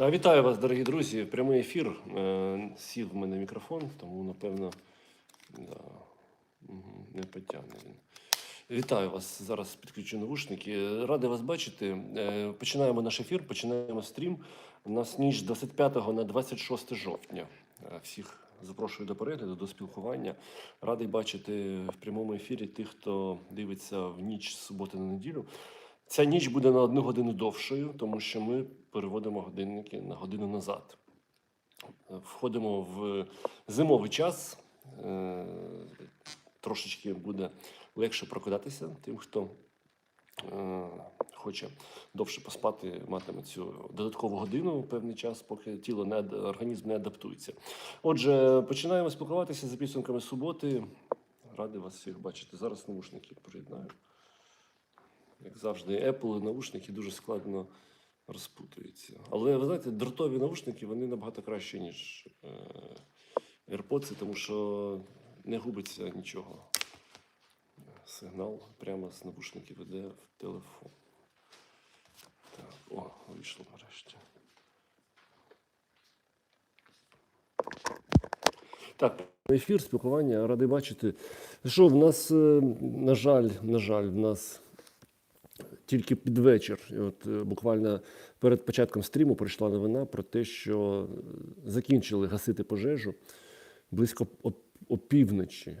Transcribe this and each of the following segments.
Вітаю вас, дорогі друзі. Прямий ефір. Е, Сів в мене мікрофон, тому напевно да, не потягне він. Вітаю вас. Зараз підключу навушники. Радий вас бачити. Е, Починаємо наш ефір, починаємо стрім. У нас ніч 25 на 26 жовтня. Е, Всіх запрошую до перегляду, до спілкування. Радий бачити в прямому ефірі тих, хто дивиться в ніч з суботи на неділю. Ця ніч буде на одну годину довшою, тому що ми переводимо годинники на годину назад. Входимо в зимовий час. Е, Трошечки буде легше прокидатися тим, хто е, хоче довше поспати, матиме цю додаткову годину певний час, поки тіло не організм не адаптується. Отже, починаємо спілкуватися за підсумками суботи. Радий вас всіх бачити. Зараз навушники приєднаю. Як завжди, Apple наушники дуже складно розпутуються. Але ви знаєте, дротові наушники вони набагато краще, ніж е, AirPods, тому що не губиться нічого. Сигнал прямо з навушників іде в телефон. Так, о, вийшло нарешті. Так, ефір, спілкування, радий бачити. Що в нас, е, на жаль, на жаль, в нас тільки під вечір, от е, буквально перед початком стріму прийшла новина про те, що е, закінчили гасити пожежу близько опівночі е,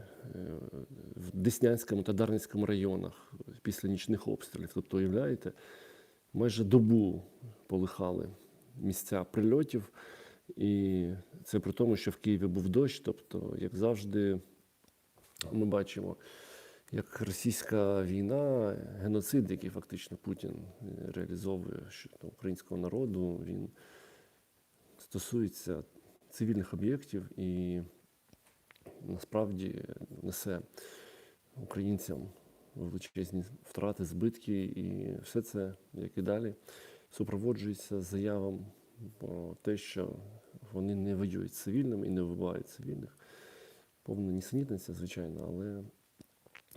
в Деснянському та Дарницькому районах після нічних обстрілів. Тобто, уявляєте, майже добу полихали місця прильотів. І це при тому, що в Києві був дощ. Тобто, як завжди, ми бачимо, як російська війна, геноцид, який фактично Путін е, реалізовує щодо українського народу, він стосується цивільних об'єктів і насправді несе українцям величезні втрати, збитки, і все це, як і далі, супроводжується заявом про те, що вони не воюють з цивільними і не вбивають цивільних. Повна нісенітниця, звичайно, але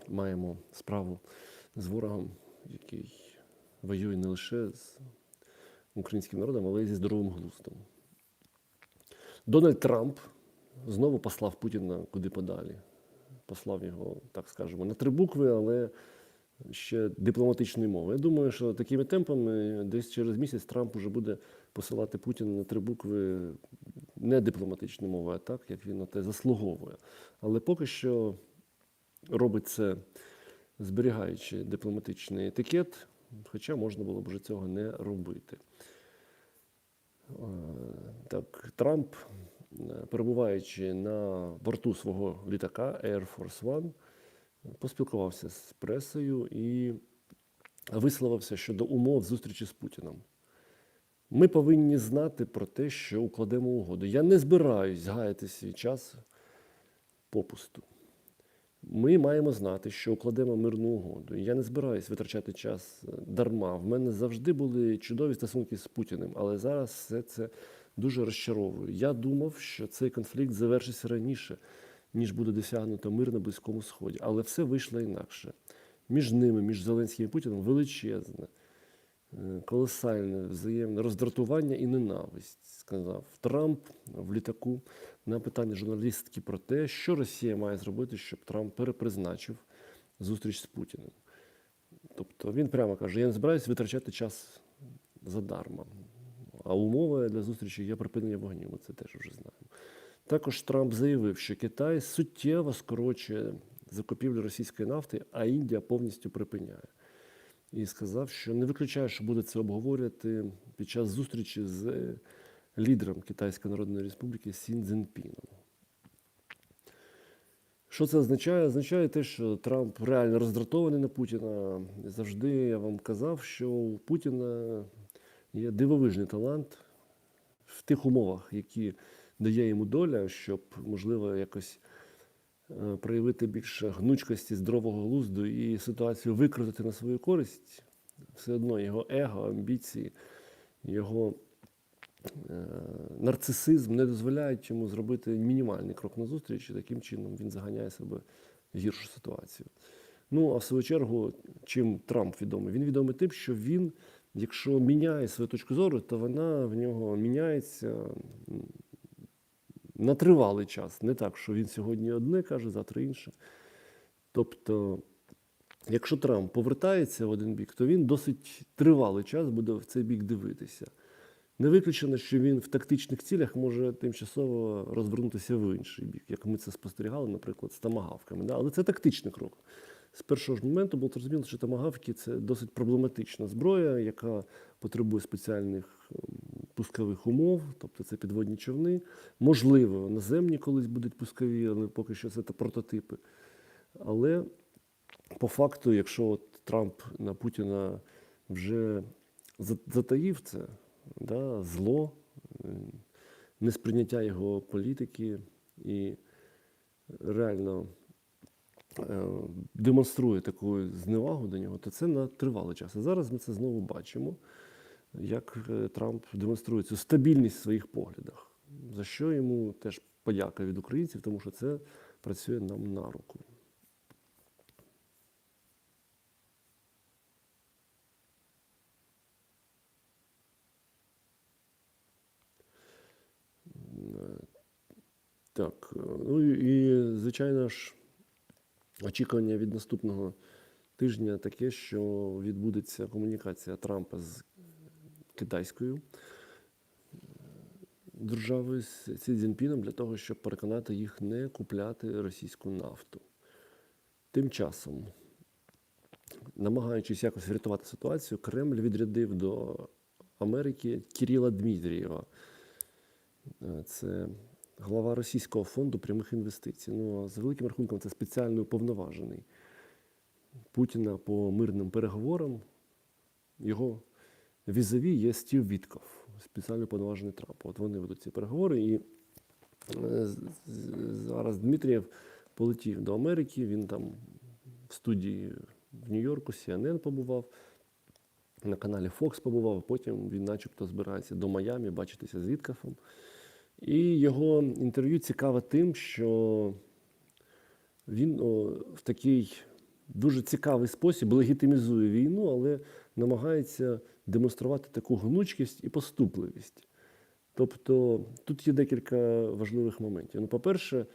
маємо справу з ворогом, який воює не лише з українським народом, але й зі здоровим глуздом. Дональд Трамп знову послав Путіна куди подалі. Послав його, так скажемо, на три букви, але ще дипломатичною мовою. Я думаю, що такими темпами десь через місяць Трамп уже буде посилати Путіна на три букви не дипломатичною мовою, а так, як він на те заслуговує. Але поки що робить це зберігаючи дипломатичний етикет, хоча можна було б вже цього не робити. Е, Так, Трамп, е, перебуваючи на борту свого літака Air Force One, поспілкувався з пресою і висловився щодо умов зустрічі з Путіном. Ми повинні знати про те, що укладемо угоду. Я не збираюсь гаяти свій час попусту. Ми маємо знати, що укладемо мирну угоду. Я не збираюсь витрачати час е, дарма. В мене завжди були чудові стосунки з Путіним, але зараз все це дуже розчаровує. Я думав, що цей конфлікт завершиться раніше, ніж буде досягнуто мир на Близькому Сході. Але все вийшло інакше. Між ними, між Зеленським і Путіним, величезне, колосальне взаємне роздратування і ненависть, сказав Трамп в літаку на питання журналістки про те, що Росія має зробити, щоб Трамп перепризначив зустріч з Путіним. Тобто він прямо каже: я не збираюся витрачати час задарма. А умова для зустрічі є припинення вогню. Ми це теж вже знаємо. Також Трамп заявив, що Китай суттєво скорочує закупівлю російської нафти, а Індія повністю припиняє. І сказав, що не виключає, що буде це обговорювати під час зустрічі з е, лідером Китайської Народної Республіки Сін Цзіньпіном. Що це означає? Означає те, що Трамп реально роздратований на Путіна. Завжди я вам казав, що у Путіна є дивовижний талант в тих умовах, які дає йому доля, щоб, можливо, якось проявити більше гнучкості, здорового глузду і ситуацію викрутити на свою користь. Все одно його его, амбіції, його е, нарцисизм не дозволяють йому зробити мінімальний крок назустріч, і таким чином він заганяє себе в гіршу ситуацію. Ну, а в свою чергу, чим Трамп відомий? Він відомий тим, що він якщо міняє свою точку зору, то вона в нього міняється на тривалий час. Не так, що він сьогодні одне каже, завтра інше. Тобто, якщо Трамп повертається в один бік, то він досить тривалий час буде в цей бік дивитися. Не виключено, що він в тактичних цілях може тимчасово розвернутися в інший бік, як ми це спостерігали, наприклад, з тамагавками. Але це тактичний крок. З першого ж моменту було зрозуміло, що тамагавки це досить проблематична зброя, яка потребує спеціальних ем, пускових умов, тобто це підводні човни. Можливо, наземні колись будуть пускові, але поки що це прототипи. Але по факту, якщо от Трамп на Путіна вже затаїв це, да, зло, е, несприйняття його політики і реально е, демонструє таку зневагу до нього, то це на тривалий час. А зараз ми це знову бачимо, як е, Трамп демонструє цю стабільність в своїх поглядах, за що йому теж подяка від українців, тому що це працює нам на руку. Так, е, ну і звичайно ж, очікування від наступного тижня таке, що відбудеться комунікація Трампа з китайською державою з Сі Цзіньпіном для того, щоб переконати їх не купляти російську нафту. Тим часом, намагаючись якось врятувати ситуацію, Кремль відрядив до Америки Кіріла Дмитрієва. Е, Це глава Російського фонду прямих інвестицій. Ну, за великим рахунком, це спеціально уповноважений Путіна по мирним переговорам. Його візові є Стів Вітков, спеціально уповноважений Трампа. От вони ведуть ці переговори. І е, зараз Дмитрієв полетів до Америки. Він там в студії в Нью-Йорку, CNN побував. На каналі Fox побував, потім він начебто збирається до Майамі бачитися з Віткафом. І його інтерв'ю цікаве тим, що він о, в такий дуже цікавий спосіб легітимізує війну, але намагається демонструвати таку гнучкість і поступливість. Тобто тут є декілька важливих моментів. Ну, по-перше,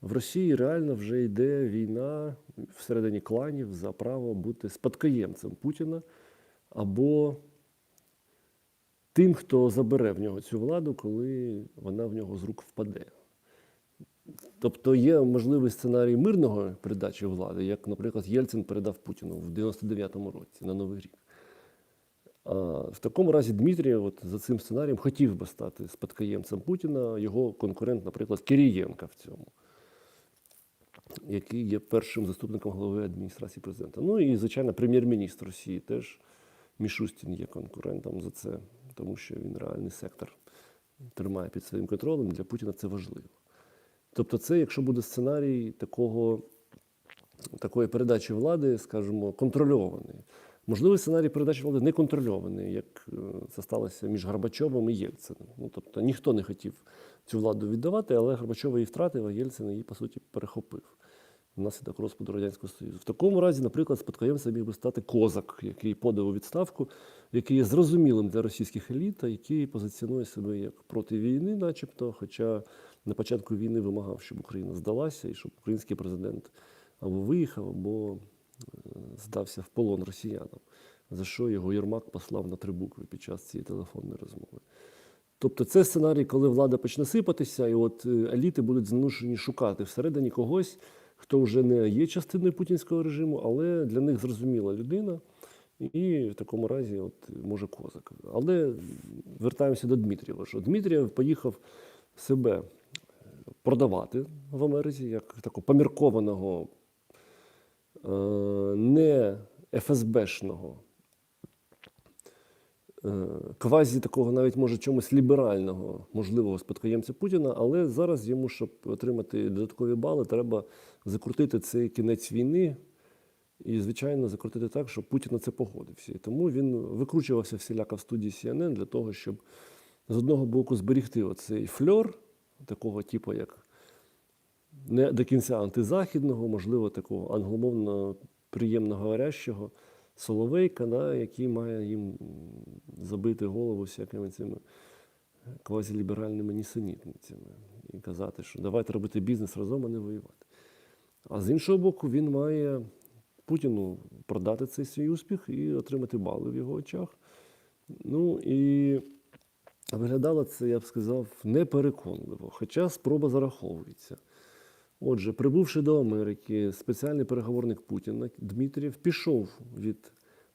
в Росії реально вже йде війна всередині кланів за право бути спадкоємцем Путіна або тим, хто забере в нього цю владу, коли вона в нього з рук впаде. Тобто є можливий сценарій мирного передачі влади, як, наприклад, Єльцин передав Путіну в 99-му році на Новий рік. В такому разі Дмитрієв от за цим сценарієм хотів би стати спадкоємцем Путіна, його конкурент, наприклад, Кирієнка в цьому, який є першим заступником голови адміністрації президента. Ну і, звичайно, прем'єр-міністр Росії теж Мішустін є конкурентом за це, тому що він реальний сектор тримає під своїм контролем. Для Путіна це важливо. Тобто, це, якщо буде сценарій такого, такої передачі влади, скажімо, контрольований. Можливий сценарій передачі влади не контрольований, як е, це сталося між Горбачовим і Єльцином. Ну, тобто ніхто не хотів цю владу віддавати, але Горбачов її втратив, а Єльцин її, по суті, перехопив внаслідок розпаду Радянського Союзу. В такому разі, наприклад, спадкоємцем міг би стати Козак, який подав у відставку, який є зрозумілим для російських еліт, а який позиціонує себе як проти війни, начебто, хоча на початку війни вимагав, щоб Україна здалася і щоб український президент або виїхав, або здався в полон росіянам, за що його Єрмак послав на три букви під час цієї телефонної розмови. Тобто це сценарій, коли влада почне сипатися, і от е, еліти будуть змушені шукати всередині когось, хто вже не є частиною путінського режиму, але для них зрозуміла людина. І в такому разі от, може козак. Але вертаємося до Дмитрієва, що Дмитрієв поїхав себе продавати в Америці як такого поміркованого, е, не ФСБшного, е, квазі такого навіть може чомусь ліберального, можливого спадкоємця Путіна, але зараз йому, щоб отримати додаткові бали, треба закрутити цей кінець війни. І, звичайно, закрутити так, щоб Путін на це погодився. І тому він викручувався всіляко в студії CNN для того, щоб з одного боку зберігти оцей фльор, такого типу, як не до кінця антизахідного, можливо, такого англомовно приємно говорящого Соловейка, да, який має їм забити голову всякими цими квазіліберальними нісенітницями і казати, що давайте робити бізнес разом, а не воювати. А з іншого боку, він має Путіну продати цей свій успіх і отримати бали в його очах. Ну і виглядало це, я б сказав, непереконливо, хоча спроба зараховується. Отже, прибувши до Америки, спеціальний переговорник Путіна Дмитрієв пішов від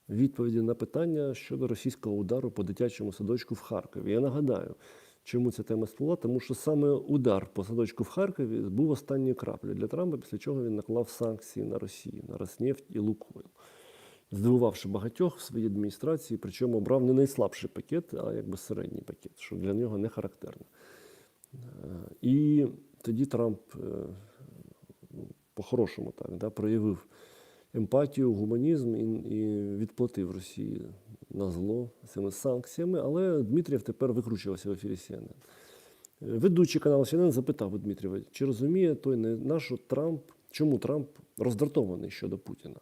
відповіді на питання щодо російського удару по дитячому садочку в Харкові. Я нагадаю, чому ця тема спала, тому що саме удар по садочку в Харкові був останньою краплею для Трампа, після чого він наклав санкції на Росію, на Роснефть і Лукойл, здивувавши багатьох в своїй адміністрації, причому обрав не найслабший пакет, а якби середній пакет, що для нього не характерно. Е, І тоді Трамп е, по-хорошому так, да, проявив емпатію, гуманізм і, і відплатив Росії на зло цими санкціями, але Дмитрієв тепер викручувався в ефірі CNN. Ведучий каналу CNN запитав у Дмитрієва, чи розуміє той не наш Трамп, чому Трамп роздратований щодо Путіна.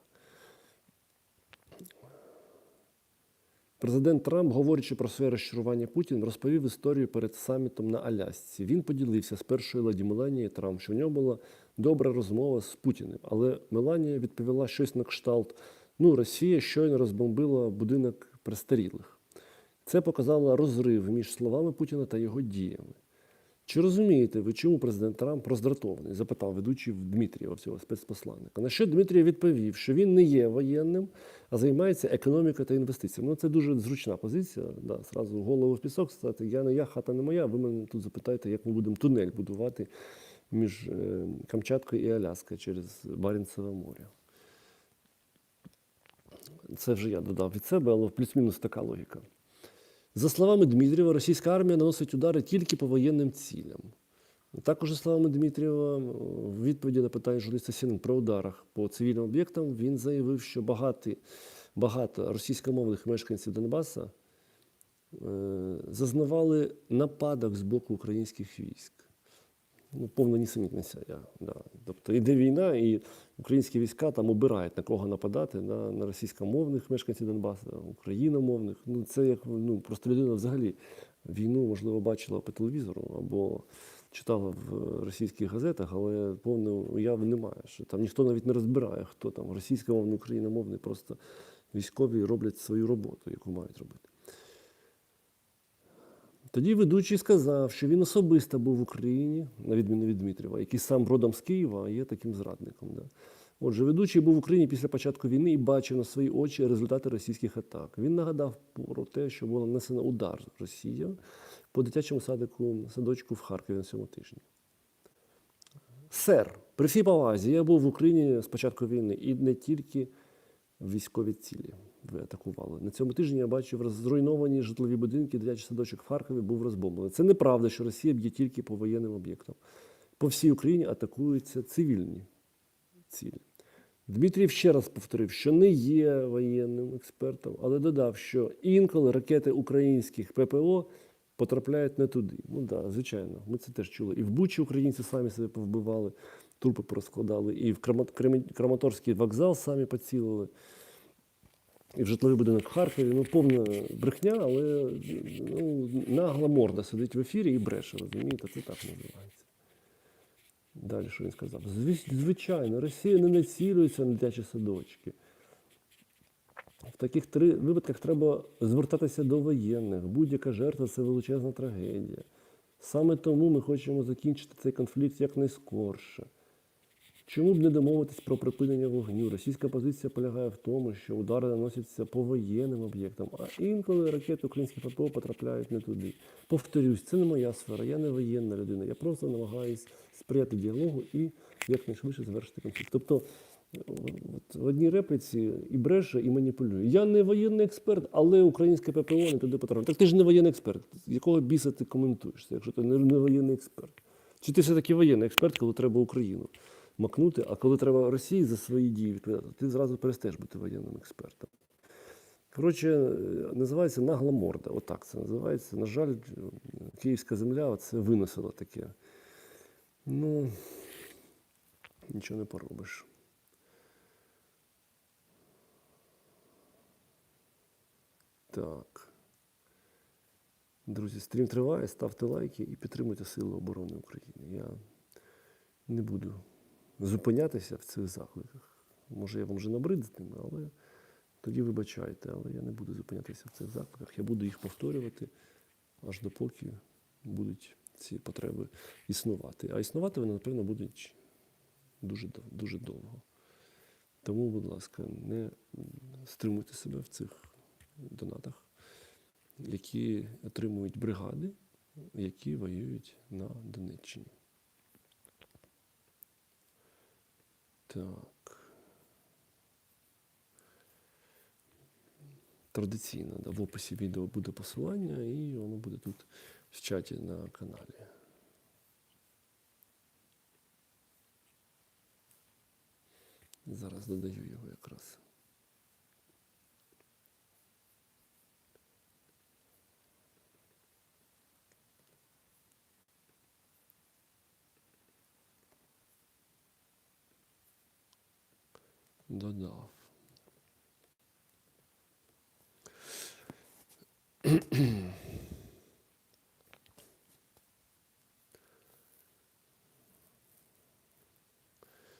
Президент Трамп, говорячи про своє розчарування Путін, розповів історію перед самітом на Алясці. Він поділився з першою леді Меланією Трамп, що в нього була добра розмова з Путіним. Але Меланія відповіла щось на кшталт: ну, Росія щойно розбомбила будинок престарілих. Це показало розрив між словами Путіна та його діями. Чи розумієте ви, чому президент Трамп роздратований? запитав ведучий Дмитрієва, цього спецпосланника. На що Дмитрієв відповів, що він не є воєнним, а займається економікою та інвестиціями. Ну, це дуже зручна позиція. Да, сразу голову в пісок стати. Я не я, хата не моя. Ви мене тут запитаєте, як ми будемо тунель будувати між е, Камчаткою і Аляскою через Баренцеве море. Це вже я додав від себе, але плюс-мінус така логіка. За словами Дмитрієва, російська армія наносить удари тільки по воєнним цілям. Також, за словами Дмитрієва, в відповіді на питання журналіста Сінен про ударах по цивільним об'єктам, він заявив, що багато, багато російськомовних мешканців Донбаса е, зазнавали нападок з боку українських військ. Ну, повна нісенітниця. Я, да. Тобто йде війна, і українські війська там обирають на кого нападати, на, на російськомовних мешканців Донбасу, україномовних. Ну, це як ну, просто людина взагалі війну, можливо, бачила по телевізору або читала в російських газетах, але повної уяви немає. Що там ніхто навіть не розбирає, хто там російськомовний, україномовний, просто військові роблять свою роботу, яку мають робити. Тоді ведучий сказав, що він особисто був в Україні, на відміну від Дмитрієва, який сам родом з Києва, є таким зрадником. Да. Отже, ведучий був в Україні після початку війни і бачив на свої очі результати російських атак. Він нагадав про те, що було нанесено удар Росія по дитячому садику, садочку в Харкові на цьому тижні. Сер, при всій повазі, я був в Україні з початку війни і не тільки військові цілі атакували. На цьому тижні я бачив зруйновані житлові будинки, дитячий садочок в Харкові був розбомблений. Це неправда, що Росія б'є тільки по воєнним об'єктам. По всій Україні атакуються цивільні цілі. Дмитрієв ще раз повторив, що не є воєнним експертом, але додав, що інколи ракети українських ППО потрапляють не туди. Ну так, да, звичайно, ми це теж чули. І в Бучі українці самі себе повбивали, трупи порозкладали, і в Краматорський вокзал самі поцілили. І в житловий будинок в Харкові. Ну, повна брехня, але ну, нагла морда сидить в ефірі і бреше, розумієте, це так називається. Далі що він сказав? Звичайно, Росія не націлюється на дитячі садочки. В таких три випадках треба звертатися до воєнних. Будь-яка жертва це величезна трагедія. Саме тому ми хочемо закінчити цей конфлікт якнайскорше. Чому б не домовитись про припинення вогню? Російська позиція полягає в тому, що удари наносяться по воєнним об'єктам, а інколи ракети українських ППО потрапляють не туди. Повторюсь, це не моя сфера, я не воєнна людина. Я просто намагаюся сприяти діалогу і якнайшвидше завершити конфлікт. Тобто от в одній репліці і бреше, і маніпулює. Я не воєнний експерт, але українське ППО не туди потрапляє. Так ти ж не воєнний експерт. Якого біса ти коментуєш, якщо ти не воєнний експерт? Чи ти все-таки воєнний експерт, коли треба Україну? Макнути, а коли треба Росії за свої дії відповідати, ти зразу перестаєш бути воєнним експертом. Коротше, називається нагла морда. Отак це називається. На жаль, київська земля це виносила таке. Ну, нічого не поробиш. Так. Друзі, стрім триває, ставте лайки і підтримуйте Сили оборони України. Я не буду зупинятися в цих закликах. Може, я вам вже набрид з ними, але тоді вибачайте, але я не буду зупинятися в цих закликах. Я буду їх повторювати аж допоки будуть ці потреби існувати. А існувати вони, напевно, будуть дуже, дуже довго. Тому, будь ласка, не стримуйте себе в цих донатах, які отримують бригади, які воюють на Донеччині. Так. Традиційно да, в описі відео буде посилання, і воно буде тут в чаті на каналі. Зараз додаю його якраз. Додав.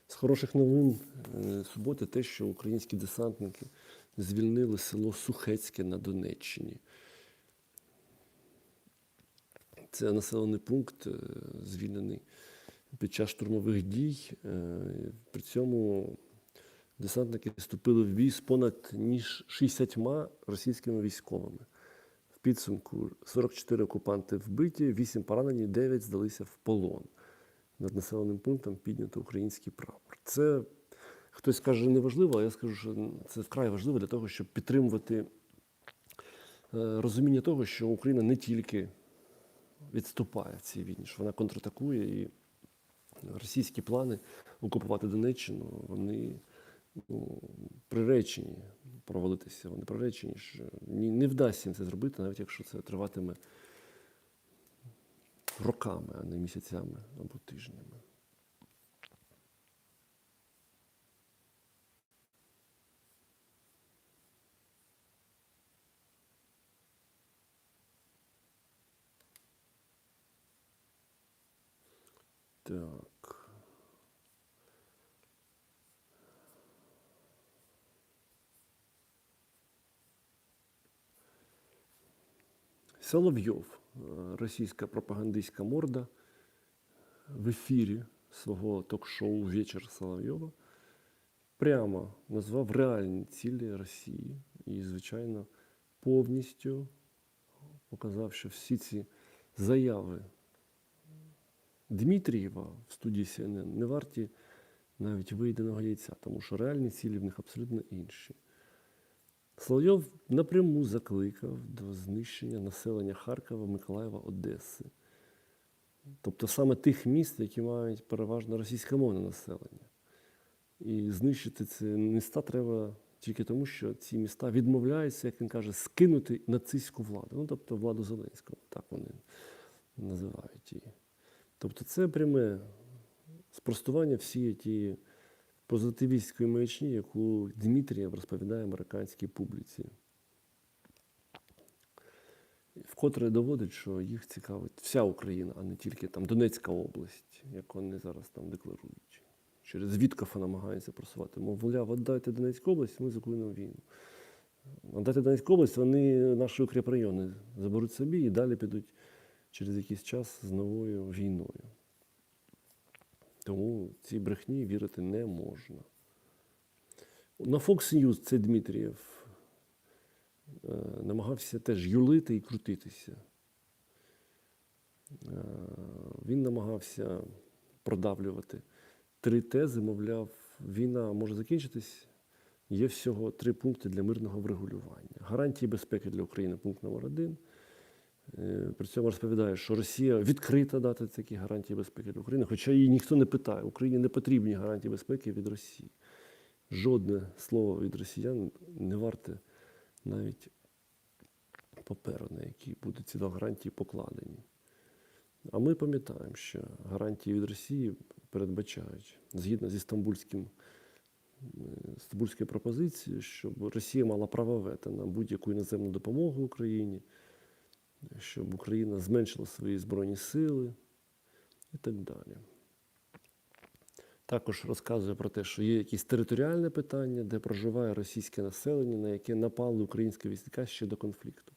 З хороших новин е, суботи те, що українські десантники звільнили село Сухецьке на Донеччині. Це населений пункт, е, звільнений під час штурмових дій. Е, При цьому десантники вступили в бій з понад ніж 60 російськими військовими. В підсумку 44 окупанти вбиті, 8 поранені, 9 здалися в полон. Над населеним пунктом піднято український прапор. Це хтось каже неважливо, а я скажу, що це вкрай важливо для того, щоб підтримувати е, розуміння того, що Україна не тільки відступає в цій війні, що вона контратакує і російські плани окупувати Донеччину, вони ну, приречені провалитися. Вони приречені, що не вдасться їм це зробити, навіть якщо це триватиме роками, а не місяцями або тижнями. Так. Соловйов, е, російська пропагандистська морда, в ефірі свого ток-шоу Вечір Соловйова прямо назвав реальні цілі Росії і, звичайно, повністю показав, що всі ці заяви Дмитрієва в студії CNN не варті навіть вийденого яйця, тому що реальні цілі в них абсолютно інші. Соловйов напряму закликав до знищення населення Харкова, Миколаєва, Одеси. Тобто саме тих міст, які мають переважно російськомовне населення. І знищити ці міста треба тільки тому, що ці міста відмовляються, як він каже, скинути нацистську владу. Ну, тобто владу Зеленського, так вони називають її. Тобто це пряме спростування всієї тієї позитивістської маячні, яку Дмитрієв розповідає американській публіці. Вкотре доводить, що їх цікавить вся Україна, а не тільки там Донецька область, як вони зараз там декларують. Через Віткофа намагаються просувати. Мовляв, віддайте Донецьку область, ми зупинимо війну. Віддайте Донецьку область, вони наші укріпрайони заберуть собі і далі підуть через якийсь час з новою війною. Тому цій брехні вірити не можна. На Fox News цей Дмитрієв е, намагався теж юлити і крутитися. Е, Він намагався продавлювати три тези, мовляв, війна може закінчитись. Є всього три пункти для мирного врегулювання. Гарантії безпеки для України пункт номер один. Е, При цьому розповідає, що Росія відкрита дати такі гарантії безпеки для України, хоча її ніхто не питає. Україні не потрібні гарантії безпеки від Росії. Жодне слово від росіян не варте навіть паперу, на який будуть ці гарантії покладені. А ми пам'ятаємо, що гарантії від Росії передбачають, згідно зі Стамбульським Стамбульської пропозиції, щоб Росія мала право вето на будь-яку іноземну допомогу Україні, щоб Україна зменшила свої збройні сили і так далі. Також розказує про те, що є якісь територіальне питання, де проживає російське населення, на яке напали українські війська ще до конфлікту.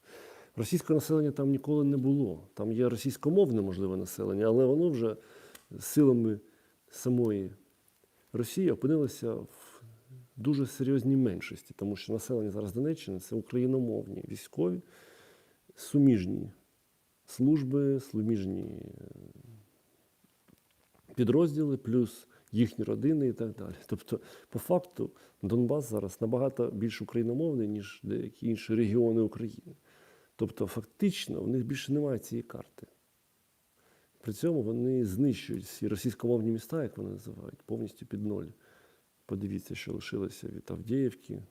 Російського населення там ніколи не було. Там є російськомовне, можливе населення, але воно вже силами самої Росії опинилося в дуже серйозній меншості, тому що населення зараз Донеччини це україномовні військові, суміжні служби, суміжні е, підрозділи, плюс їхні родини і так далі. Тобто, по факту, Донбас зараз набагато більш україномовний, ніж деякі інші регіони України. Тобто, фактично, в них більше немає цієї карти. При цьому вони знищують всі російськомовні міста, як вони називають, повністю під ноль. Подивіться, що лишилося від Авдіївки,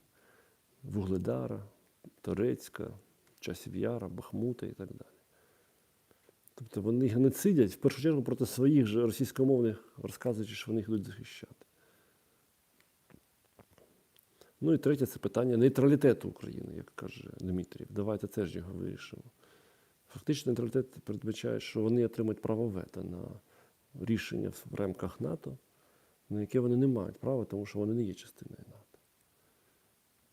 Вугледара, Торецька, Часів Яра, Бахмута і так далі. Тобто вони геноцидять в першу чергу проти своїх же російськомовних, розказуючи, що вони їх йдуть захищати. Ну і третє це питання нейтралітету України, як каже Дмитрів. Давайте теж його вирішимо. Фактично, нейтралітет передбачає, що вони отримають право вето на рішення в рамках НАТО, на яке вони не мають права, тому що вони не є частиною НАТО.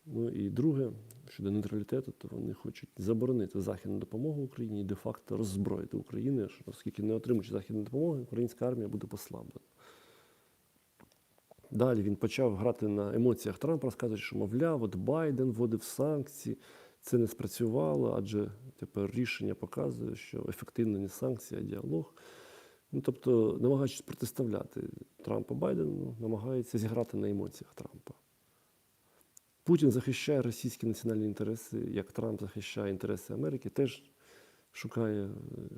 Ну і друге, щодо нейтралітету, то вони хочуть заборонити західну допомогу Україні і де-факто роззброїти Україну, оскільки не отримуючи західної допомоги, українська армія буде послаблена. Далі він почав грати на емоціях Трампа, розказуючи, що, мовляв, от Байден вводив санкції, це не спрацювало, адже тепер рішення показує, що ефективно не санкції, а діалог. Ну, тобто, намагаючись протиставляти Трампа Байдену, намагається зіграти на емоціях Трампа. Путін захищає російські національні інтереси, як Трамп захищає інтереси Америки, теж шукає е,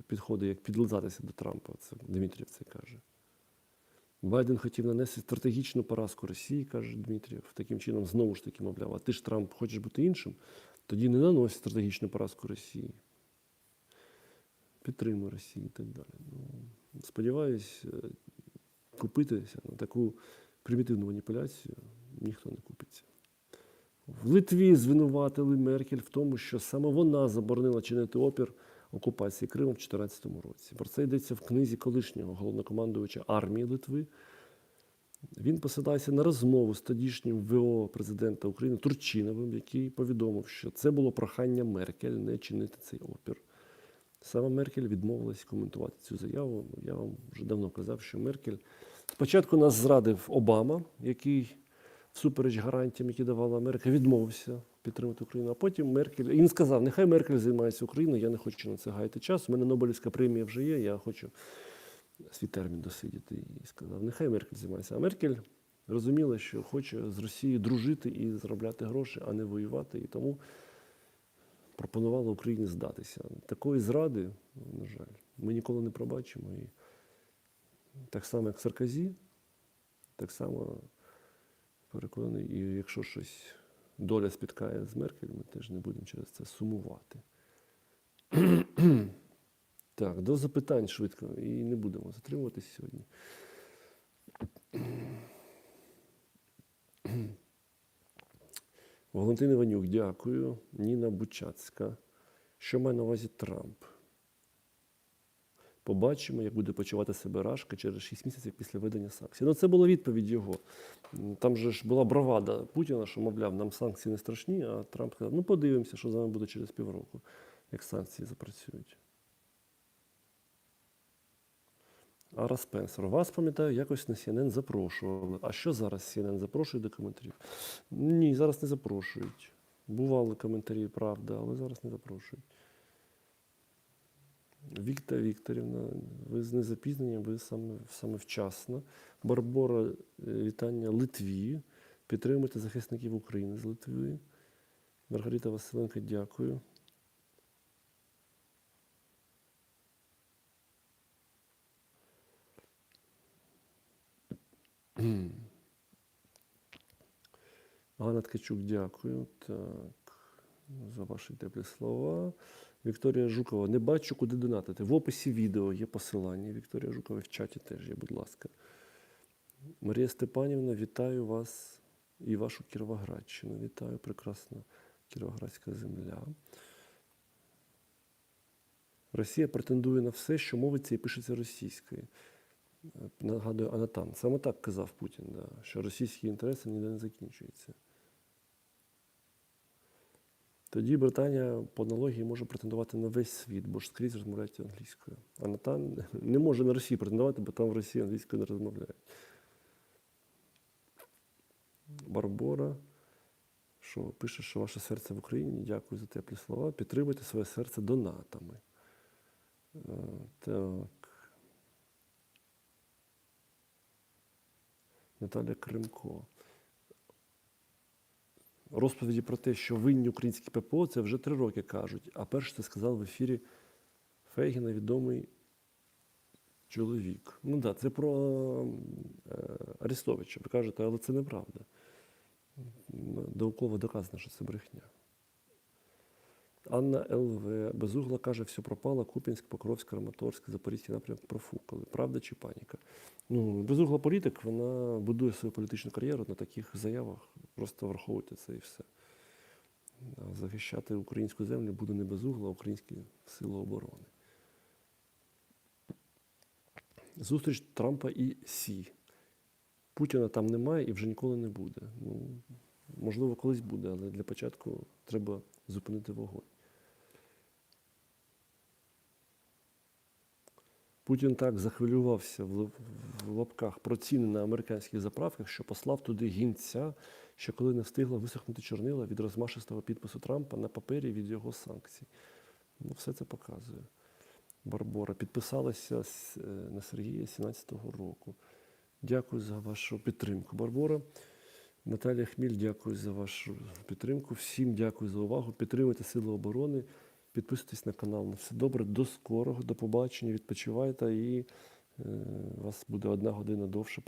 підходи, як підлизатися до Трампа. Це Дмитрів це каже. Байден хотів нанести стратегічну поразку Росії, каже Дмитрів. Таким чином, знову ж таки, мовляв, а ти ж Трамп хочеш бути іншим, тоді не нанось стратегічну поразку Росії. Підтримуй Росію і так далі. Ну, сподіваюсь, е, купитися на таку примітивну маніпуляцію ніхто не купиться. В Литві звинуватили Меркель в тому, що саме вона заборонила чинити опір окупації Криму в 2014 році. Про це йдеться в книзі колишнього головнокомандувача армії Литви. Він посилається на розмову з тодішнім ВО президента України Турчиновим, який повідомив, що це було прохання Меркель не чинити цей опір. Саме Меркель відмовилась коментувати цю заяву. Я вам вже давно казав, що Меркель спочатку нас зрадив Обама, який всупереч гарантіям, які давала Америка, відмовився підтримати Україну. А потім Меркель і він сказав: нехай Меркель займається Україною, я не хочу на це гаяти час. У мене Нобелівська премія вже є, я хочу свій термін досидіти. І сказав, нехай Меркель займається. А Меркель розуміла, що хоче з Росією дружити і заробляти гроші, а не воювати. І тому пропонувала Україні здатися. Такої зради, на жаль, ми ніколи не пробачимо. І так само, як Сарказі, так само переконаний, і якщо щось доля спіткає з Меркель, ми теж не будемо через це сумувати. так, до запитань швидко і не будемо затримуватись сьогодні. Валентин Іванюк, дякую. Ніна Бучацька. Що має на увазі Трамп? Побачимо, як буде почувати себе Рашка через 6 місяців після введення санкцій. Ну, це була відповідь його. Там же ж була бравада Путіна, що, мовляв, нам санкції не страшні, а Трамп сказав, ну подивимося, що з нами буде через півроку, як санкції запрацюють. Ара Спенсер, вас пам'ятаю, якось на CNN запрошували. А що зараз CNN запрошує до коментарів? Ні, зараз не запрошують. Бували коментарі, правда, але зараз не запрошують. Вікта Вікторівна, ви з незапізненням, ви саме, саме вчасно. Барбора, е, вітання Литві. Підтримуйте захисників України з Литви. Маргарита Василенко, дякую. Ганна Ткачук, дякую. Так, за ваші теплі слова. Вікторія Жукова, не бачу, куди донатити. В описі відео є посилання. Вікторія Жукова в чаті теж є, будь ласка. Марія Степанівна, вітаю вас і вашу Кіровоградщину. Вітаю, прекрасна Кіровоградська земля. Росія претендує на все, що мовиться і пишеться російською. Е, Нагадую, Анатан. Саме так казав Путін, да, що російські інтереси ніде не закінчуються. Тоді Британія по аналогії може претендувати на весь світ, бо ж скрізь розмовляють англійською. А Натан не може на Росії претендувати, бо там в Росії англійською не розмовляють. Барбора, що пише, що ваше серце в Україні. Дякую за теплі слова. Підтримуйте своє серце донатами. Е, Так. Наталя Кримко. Розповіді про те, що винні українські ППО, це вже три роки кажуть. А перше це сказав в ефірі Фейгіна відомий чоловік. Ну так, це про е, Арестовича. Ви кажете, але це неправда. Науково доказано, що це брехня. Анна ЛВ. Безугла каже, все пропало, Купінськ, Покровськ, Краматорськ, Запорізький напрямок профукали. Правда чи паніка? Ну, безугла політик, вона будує свою політичну кар'єру на таких заявах. Просто враховуйте це і все. Захищати українську землю буде не безугла, а українські сили оборони. Зустріч Трампа і Сі. Путіна там немає і вже ніколи не буде. Ну, можливо, колись буде, але для початку треба зупинити вогонь. Путін так захвилювався в лапках про ціни на американських заправках, що послав туди гінця, що коли не встигла висохнути чорнила від розмашистого підпису Трампа на папері від його санкцій. Ну, все це показує. Барбора підписалася е, на Сергія 17-го року. Дякую за вашу підтримку, Барбора. Наталія Хміль, дякую за вашу підтримку. Всім дякую за увагу. Підтримуйте Сили оборони, підписуйтесь на канал. На все добре, до скорого, до побачення, відпочивайте і е, у вас буде одна година довше.